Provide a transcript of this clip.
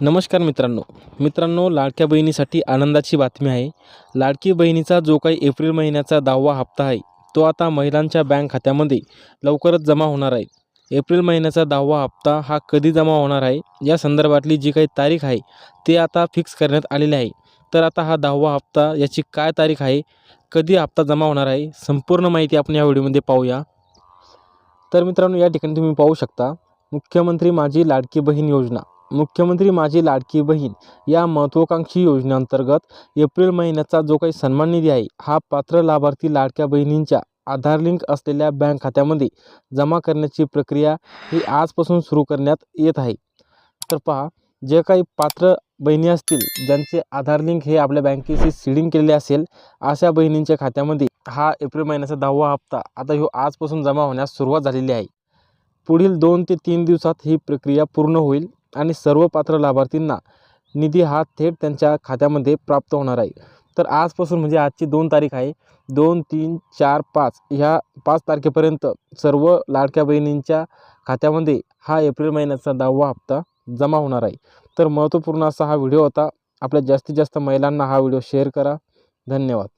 नमस्कार मित्रांनो. मित्रांनो लाडक्या बहिणीसाठी आनंदाची बातमी आहे. लाडकी बहिणीचा जो काही एप्रिल महिन्याचा दहावा हप्ता आहे तो आता महिलांच्या बँक खात्यामध्ये लवकरच जमा होणार आहे. एप्रिल महिन्याचा दहावा हप्ता हा कधी जमा होणार आहे या संदर्भातली जी काही तारीख आहे ते आता फिक्स करण्यात आलेली आहे. तर आता हा दहावा हप्ता याची काय तारीख आहे कधी हप्ता जमा होणार आहे संपूर्ण माहिती आपण या व्हिडिओमध्ये पाहूया. तर मित्रांनो या ठिकाणी तुम्ही पाहू शकता मुख्यमंत्री माझी लाडकी बहीण योजना. मुख्यमंत्री माझी लाडकी बहीण या महत्त्वाकांक्षी योजनेअंतर्गत एप्रिल महिन्याचा जो काही सन्मान निधी आहे हा पात्र लाभार्थी लाडक्या बहिणींच्या आधार लिंक असलेल्या बँक खात्यामध्ये जमा करण्याची प्रक्रिया ही आजपासून सुरू करण्यात येत आहे. तर पहा जे काही पात्र बहिणी असतील ज्यांचे आधार लिंक हे आपल्या बँकेशी सिडिंग केलेले असेल अशा बहिणींच्या खात्यामध्ये हा एप्रिल महिन्याचा दहावा हप्ता आता ह्यो आजपासून जमा होण्यास सुरुवात झालेली आहे. पुढील दोन ते तीन दिवसात ही प्रक्रिया पूर्ण होईल. आणि सर्व पात्र लाभार्थींना निधी हा थेट त्यांच्या खात्यामध्ये प्राप्त होणार आहे. तर आजपासून म्हणजे आजची दोन तारीख आहे. दोन तीन चार पाच ह्या पाच तारखेपर्यंत सर्व लाडक्या बहिणींच्या खात्यामध्ये हा एप्रिल महिन्याचा दहावा हप्ता जमा होणार आहे. तर महत्त्वपूर्ण असा हा व्हिडिओ होता. आपल्या जास्तीत जास्त महिलांना हा व्हिडिओ शेअर करा. धन्यवाद.